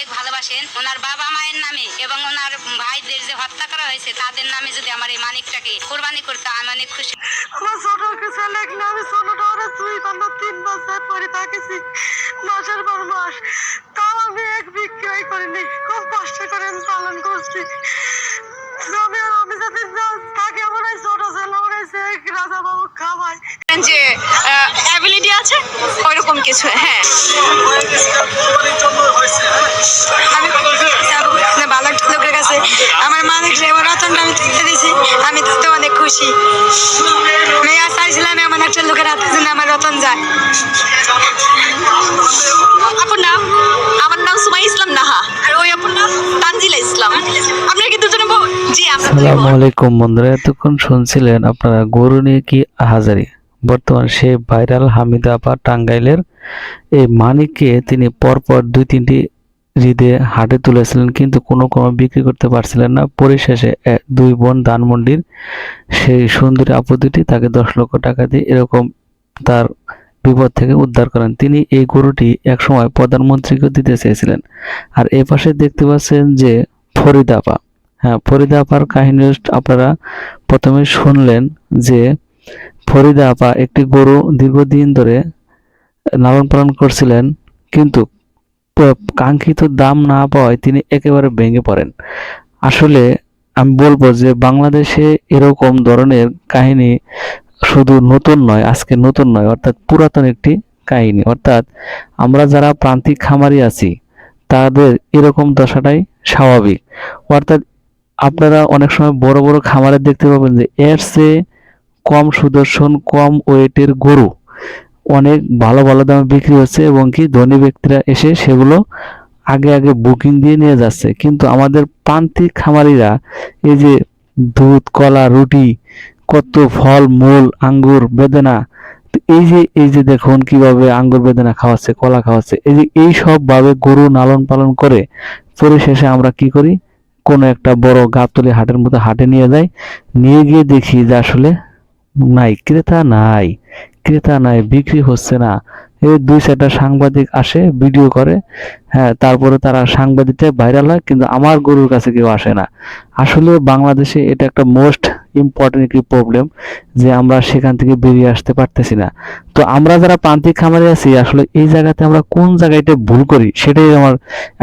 অনেক ভালোবাসেন। ওনার বাবা মায়ের নামে এবং ওনার ভাইদের যে হত্যা করা হয়েছে, তাদের নামে যদি আমার এই মানিকটাকে কোরবানি করতে আমি অনেক খুশি। আমার ছোট আমি দুই তিন পরে থাকেছি মাসের পর মাস। তাও আমি এক বিক্রয় করিনি, খুব কষ্ট করে পালন করছি। আমি যাতে না- থাকে আমার এই ছোট ছেলে আমার এই সে রাজা বাবু খাওয়ায় যে ওইরকম কিছু হ্যাঁ। আমার আমি তুলে দিয়েছি, আমি তো অনেক খুশি। চাইছিলাম এমন একটা লোকের আমার রতন যায়। আপুর নাম? আমার নাম সুমাই ইসলাম নাহা। আর ওই আপুর নাম তানজিলা ইসলাম। আপনারা কি দুজনে? জি, আমরা দুজনে সালাম বউ। আলাইকুম বন্ধুরা, এতক্ষণ শুনছিলেন আপনারা গরু নিয়ে কি হাজারি? বর্তমান সে ভাইরাল হামিদা আপা টাঙ্গাইলের এই মানিককে তিনি পরপর দুই তিনটি হৃদে হাটে তুলেছিলেন, কিন্তু কোনো কোনো বিক্রি করতে পারছিলেন না। পরিশেষে দুই বোন ধানমন্ডির সেই সুন্দরী আপু দুটি তাকে দশ লক্ষ টাকা দিয়ে এরকম তার বিপদ থেকে উদ্ধার করেন। তিনি এই গরুটি একসময় প্রধানমন্ত্রীকে দিতে চেয়েছিলেন। আর এ পাশে দেখতে পাচ্ছেন যে ফরিদা আপা। হ্যাঁ ফরিদা আপার কাহিনী আপনারা প্রথমে শুনলেন যে ফরিদা আপা একটি গরু দীর্ঘদিন ধরে লালন পালন করছিলেন, কিন্তু কাঙ্ক্ষিত দাম না পাওয়ায় তিনি একেবারে ভেঙে পড়েন। আসলে আমি বলব যে বাংলাদেশে এরকম ধরনের কাহিনী শুধু নতুন নয়, আজকে নতুন নয়, অর্থাৎ পুরাতন একটি কাহিনী। অর্থাৎ আমরা যারা প্রান্তিক খামারি আছি, তাদের এরকম দশাটাই স্বাভাবিক। অর্থাৎ আপনারা অনেক সময় বড় বড় খামারে দেখতে পাবেন যে এর চেয়ে কম সুদর্শন, কম ওয়েটের গরু। অনেক ভালো ভালো দামে বিক্রি হচ্ছে এবং কি ধনী ব্যক্তিরা এসে সেগুলো আগে আগে বুকিং দিয়ে নিয়ে যাচ্ছে। কিন্তু আমাদের প্রান্তিক খামারিরা এই যে দুধ, কলা, রুটি, কত ফল, মূল, আঙ্গুর, বেদনা এই যে এই যে দেখুন কীভাবে আঙ্গুর, বেদনা খাওয়াচ্ছে, কলা খাওয়াচ্ছে, এই যে এই সব ভাবে গরু লালন পালন করে পরিশেষে আমরা কি করি? কোনো একটা বড় গাবতলি হাটের মতো হাটে নিয়ে যাই। নিয়ে গিয়ে দেখি যে আসলে নাই, ক্রেতা নাই ক্রেতা নাই, বিক্রি হচ্ছে না। এই দুই চারটা সাংবাদিক আসে ভিডিও করে হ্যাঁ তারপরে তারা সাংবাদিকটা ভাইরাল হয়, কিন্তু আমার গরুর কাছে কেউ আসে না। আসলে বাংলাদেশে এটা একটা মোস্ট ইম্পর্টেন্ট একটি প্রবলেম যে আমরা সেখান থেকে বেরিয়ে আসতে পারতেছি না। তো আমরা যারা প্রান্তিক খামারে আছি, আসলে এই জায়গাতে আমরা কোন জায়গাটা ভুল করি, সেটাই আমার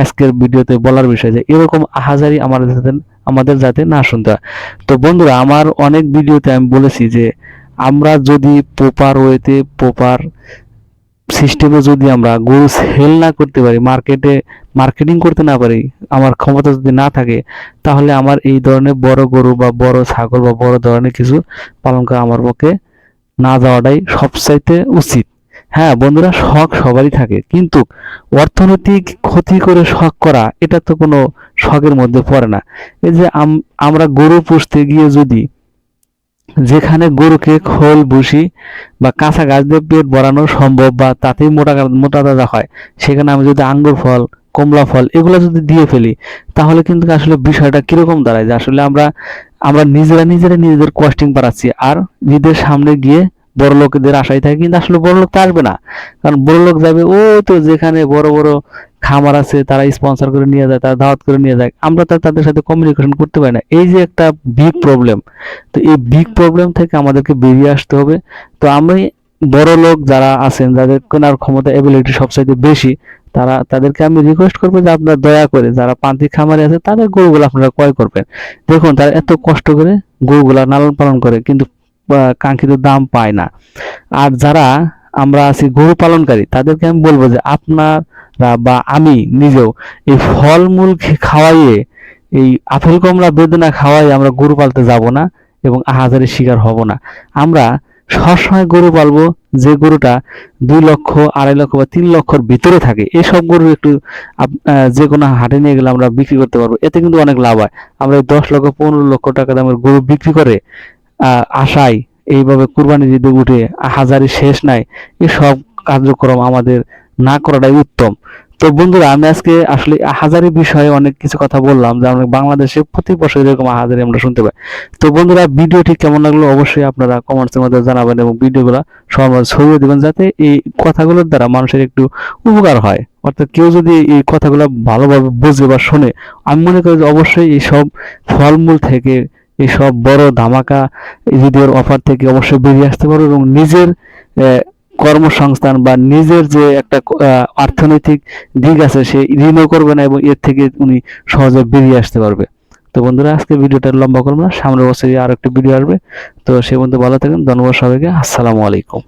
আজকের ভিডিওতে বলার বিষয় যে এরকম আহাজারি আমাদের যাতে আমাদের যাতে না শুনতে হয়। তো বন্ধুরা, আমার অনেক ভিডিওতে আমি বলেছি যে আমরা যদি প্রপার ওয়েতে প্রপার সিস্টেমে যদি আমরা গরু সেল না করতে পারি মার্কেটে মার্কেটিং করতে না পারি, আমার ক্ষমতা যদি না থাকে, তাহলে আমার এই ধরনের বড় গরু বা বড় ছাগল বা বড় ধরনের কিছু পালন করা আমার পক্ষে না যাওয়াটাই সবচাইতে উচিত। হ্যাঁ বন্ধুরা, শখ সবারই থাকে, কিন্তু অর্থনৈতিক ক্ষতি করে শখ করা, এটা তো কোনো শখের মধ্যে পড়ে না। এই যে আম- আমরা গরু পুষতে গিয়ে যদি যেখানে গরুকে খোল, ভুসি বা কাঁচা গাছ দিয়ে পেট ভরানো সম্ভব বা তাতেই মোটা মোটা তাজা হয়, সেখানে আমি যদি আঙ্গুর ফল, কমলা ফল এগুলো যদি দিয়ে ফেলি, তাহলে কিন্তু আসলে বিষয়টা কীরকম দাঁড়ায়? যে আসলে আমরা আমরা নিজেরা নিজেরা নিজেদের কস্টিং বাড়াচ্ছি আর নিজের সামনে গিয়ে বড় লোকেদের আশায় থাকে, কিন্তু আসলে বড় লোক তো আসবে না। কারণ বড় লোক যাবে, ও তো যেখানে বড় বড় খামার আছে, তারা স্পন্সর করে নিয়ে যায়, তারা দাওয়াত করে নিয়ে যায়, আমরা তো তাদের সাথে কমিউনিকেশন করতে পারি না। এই যে একটা বিগ প্রবলেম তো এই বিগ প্রবলেম থেকে আমাদেরকে বেরিয়ে আসতে হবে। তো আমি বড় লোক যারা আছেন, যাদের কেনার ক্ষমতা এবিলিটি সবচাইতে বেশি, তারা, তাদেরকে আমি রিকোয়েস্ট করব যে আপনারা দয়া করে, যারা প্রান্তিক খামারে আছে, তাদের গরুগুলো আপনারা ক্রয় করবেন। দেখুন, তারা এত কষ্ট করে গরুগুলা লালন পালন করে, কিন্তু কাঙ্ক্ষিত দাম পায় না। আর যারা আমরা আছি গরু পালনকারী, তাদেরকে আমি বলব যে আপনারা বা আমি নিজেও এই ফলমূল খাওয়াইয়ে এই আপেল কমলা বেদনা খাওয়াই আমরা গরু পালতে যাব না এবং আহাজারের শিকার হব না। আমরা সবসময় গরু পালবো, যে গরুটা দুই লক্ষ, আড়াই লক্ষ বা তিন লক্ষর ভিতরে থাকে, এসব গরু একটু যে কোনো হাটে নিয়ে গেলে আমরা বিক্রি করতে পারব। এতে কিন্তু অনেক লাভ হয়। আমরা দশ লক্ষ, পনেরো লক্ষ টাকা দামের গরু বিক্রি করে আশায় এইভাবে কুরবানি দিতে উঠে হাজারি শেষ নাই, এসব কার্যক্রম আমাদের না করাটাই উত্তম। তো বন্ধুরা, আমি আজকে আসলে হাজারি বিষয়ে অনেক কিছু কথা বললাম, যে আমরা বাংলাদেশে প্রতি বছর এরকম হাজারি আমরা শুনতে পাই। তো বন্ধুরা, ভিডিওটি কেমন লাগল অবশ্যই আপনারা কমেন্টসের মধ্যে জানাবেন এবং ভিডিওগুলো সবার ছড়িয়ে দেবেন, যাতে এই কথাগুলোর দ্বারা মানুষের একটু উপকার হয়। অর্থাৎ কেউ যদি এই কথাগুলো ভালোভাবে বুঝে বা শোনে, আমি মনে করি যে অবশ্যই এই সব ফলমূল থেকে এই সব বড় ধামাকা ঈদের অফার থেকে অবশ্যই বেরিয়ে আসতে পারবে এবং নিজের কর্মসংস্থান বা নিজের যে একটা অর্থনৈতিক দিক আছে, সে ঋণও করবে না এবং এর থেকে উনি সহজে বেরিয়ে আসতে পারবে। তো বন্ধুরা, আজকে ভিডিওটা লম্বা করব না, সামনের বছরই আর একটা ভিডিও আসবে। তো সে বন্ধু ভালো থাকেন, ধন্যবাদ সবাইকে, আসসালামু আলাইকুম।